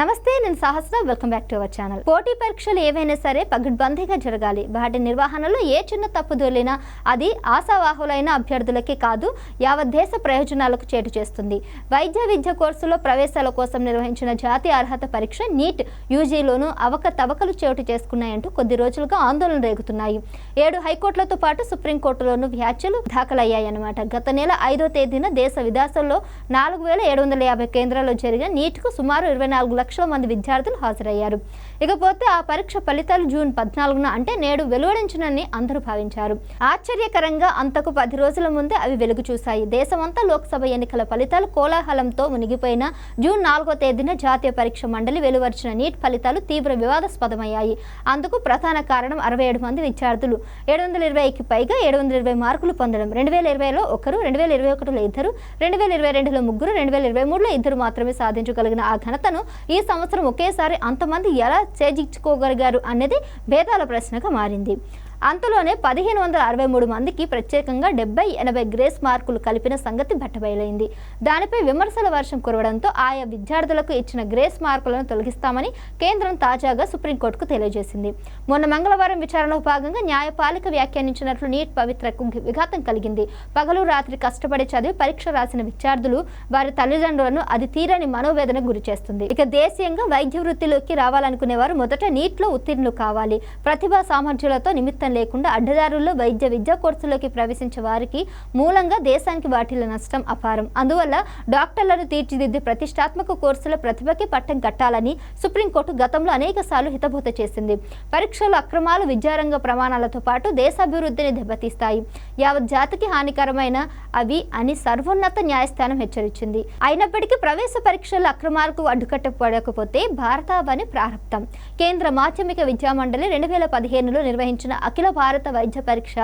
నమస్తే నేను Sahasra welcome back to our channel. పోటీ పరీక్షలు ఏవైనా సరే పగడ్బందీగా జరగాలి. వాటి నిర్వహణలో ఏ చిన్న తప్పు దొరినా అది ఆశావాహులైన అభ్యర్థులకే కాదు యావత్ దేశ ప్రయోజనాలకు చేటు చేస్తుంది. వైద్య విద్య కోర్సులో ప్రవేశాల కోసం నిర్వహించిన జాతీయ అర్హత పరీక్ష నీట్ యూజీలోనూ అవకతవకలు చోటు చేసుకున్నాయంటూ కొద్ది రోజులుగా ఆందోళన రేగుతున్నాయి. ఏడు హైకోర్టులతో పాటు సుప్రీంకోర్టులోనూ వ్యాఖ్యలు దాఖలయ్యాయన్నమాట. గత నెల ఐదో తేదీన దేశ విదేశాల్లో నాలుగు వేల ఏడు వందల యాభై కేంద్రాల్లో జరిగిన నీట్కు సుమారు ఇరవై నాలుగు లక్షల మంది విద్యార్థులు హాజరయ్యారు. ఇకపోతే ఆ పరీక్ష ఫలితాలు జూన్ పద్నాలుగున అంటే నేడు వెలువడించనని అందరూ భావించారు. ఆశ్చర్యకరంగా అంతకు పది రోజుల ముందే అవి వెలుగు చూశాయి. దేశమంతా లోక్సభ ఎన్నికల ఫలితాలు కోలాహలంతో మునిగిపోయిన జూన్ నాలుగో తేదీన జాతీయ పరీక్ష మండలి వెలువరిచిన నీట్ ఫలితాలు తీవ్ర వివాదాస్పదమయ్యాయి. అందుకు ప్రధాన కారణం అరవై ఏడు మంది విద్యార్థులు. ఏడు వందల ఇరవైకి పైగా ఏడు వందల ఇరవై మార్కులు పొందడం. రెండు వేల ఇరవైలో ఒకరు రెండు వేల ఇరవై ఒకటిలో ఇద్దరు రెండు వేల ఇరవై రెండులో ముగ్గురు రెండు వేల ఇరవై మూడులో ఇద్దరు మాత్రమే సాధించగలిగిన ఆ ఘనతను ఈ ఈ సంవత్సరం ఒకేసారి అంతమంది ఎలా చేజించుకోగలిగారు అనేది భేదాల ప్రశ్నగా మారింది. అంతలోనే పదిహేను వందల అరవై మూడు మందికి ప్రత్యేకంగా డెబ్బై ఎనభై గ్రేస్ మార్కులు కలిపిన సంగతి బట్టబయలైంది. దానిపై విమర్శల వర్షం కురవడంతో ఆయా విద్యార్థులకు ఇచ్చిన గ్రేస్ మార్కులను తొలగిస్తామని కేంద్రం తాజాగా సుప్రీంకోర్టుకు తెలియజేసింది. మొన్న మంగళవారం విచారణలో భాగంగా న్యాయపాలిక వ్యాఖ్యానించినట్లు నీట్ పవిత్రకు విఘాతం కలిగింది. పగలు రాత్రి కష్టపడి చదివి పరీక్ష రాసిన విద్యార్థులు వారి తల్లిదండ్రులను అది తీరని మనోవేదనకు గురి చేస్తుంది. ఇక దేశీయంగా వైద్య వృత్తిలోకి రావాలనుకునేవారు మొదట నీట్లో ఉత్తీర్ణులు కావాలి. ప్రతిభా సామర్థ్యాలతో నిమిత్తం లేకుండా అడ్డదారుల్లో వైద్య విద్యా కోర్సులోకి ప్రవేశించే వారికి మూలంగా దేశానికి వాటిల్ల నష్టం అపారం. అందువల్ల డాక్టర్లను తీర్చిదిద్దే ప్రతిష్టాత్మక కోర్సుల ప్రతిభకి పట్టం కట్టాలని సుప్రీంకోర్టు గతంలో అనేక సార్లు హితబోత చేసింది. పరీక్షలు అక్రమాలు విద్యారంగ ప్రమాణాలతో పాటు దేశాభివృద్ధిని దెబ్బతీస్తాయి. యావత్ జాతికి హానికరమైన అవి అని సర్వోన్నత న్యాయస్థానం హెచ్చరించింది. అయినప్పటికీ ప్రవేశ పరీక్షల అక్రమాలకు అడ్డుకట్టపడకపోతే భారతావని ప్రారంభం. కేంద్ర మాధ్యమిక విద్యామండలి రెండు వేల పదిహేనులో నిర్వహించిన అఖిల భారత వైద్య పరీక్ష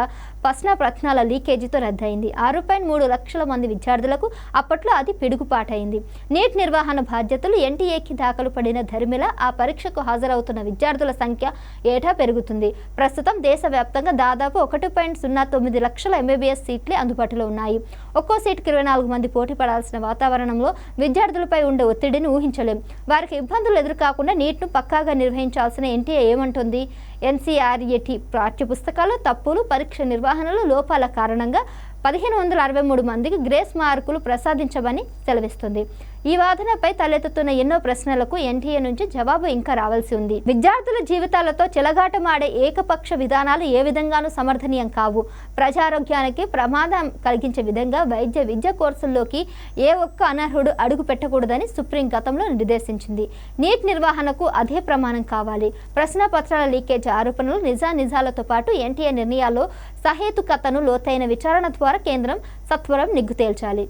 ప్రశ్న ప్రశ్నల లీకేజీతో రద్దయింది. ఆరు పాయింట్ మూడు లక్షల మంది విద్యార్థులకు అప్పట్లో అది పిడుగుపాటైంది. నీట్ నిర్వహణ బాధ్యతలు ఎన్టీఏకి దాఖలు పడిన ధర్మిల ఆ పరీక్షకు హాజరవుతున్న విద్యార్థుల సంఖ్య ఏటా పెరుగుతుంది. ప్రస్తుతం దేశవ్యాప్తంగా దాదాపు ఒకటి పాయింట్ సున్నా తొమ్మిది లక్షల ఎంబీబీఎస్ సీట్లే అందుబాటులో ఉన్నాయి. ఒక్కో సీటుకి ఇరవై నాలుగు మంది పోటీ పడాల్సిన వాతావరణంలో విద్యార్థులపై ఉండే ఒత్తిడిని ఊహించలేం. వారికి ఇబ్బందులు ఎదురుకాకుండా నీట్ను పక్కాగా నిర్వహించాల్సిన ఎన్టీఏ ఏమంటుంది? ఎన్సీఆర్ఏటి పాఠ్య పుస్తకాలు తప్పులు పరీక్ష నిర్వహణలో లోపాల కారణంగా పదిహేను వందల అరవై మూడు మందికి గ్రేస్ మార్కులు ప్రసాదించమని సెలవిస్తుంది. ఈ వాదనపై తలెత్తుతున్న ఎన్నో ప్రశ్నలకు ఎన్టీఏ నుంచి జవాబు ఇంకా రావాల్సి ఉంది. విద్యార్థుల జీవితాలతో చెలగాటమాడే ఏకపక్ష విధానాలు ఏ విధంగానూ సమర్థనీయం కావు. ప్రజారోగ్యానికి ప్రమాదం కలిగించే విధంగా వైద్య విద్య కోర్సుల్లోకి ఏ ఒక్క అనర్హుడు అడుగు పెట్టకూడదని సుప్రీం గతంలో నిర్దేశించింది. నీట్ నిర్వహణకు అదే ప్రమాణం కావాలి. ప్రశ్నపత్రాల లీకేజ్ ఆరోపణలు నిజా నిజాలతో పాటు ఎన్టీఏ నిర్ణయాల్లో సహేతుకతను లోతైన విచారణ ద్వారా ద్వారా కేంద్రం సత్వరం నిగ్గు తేల్చాలి.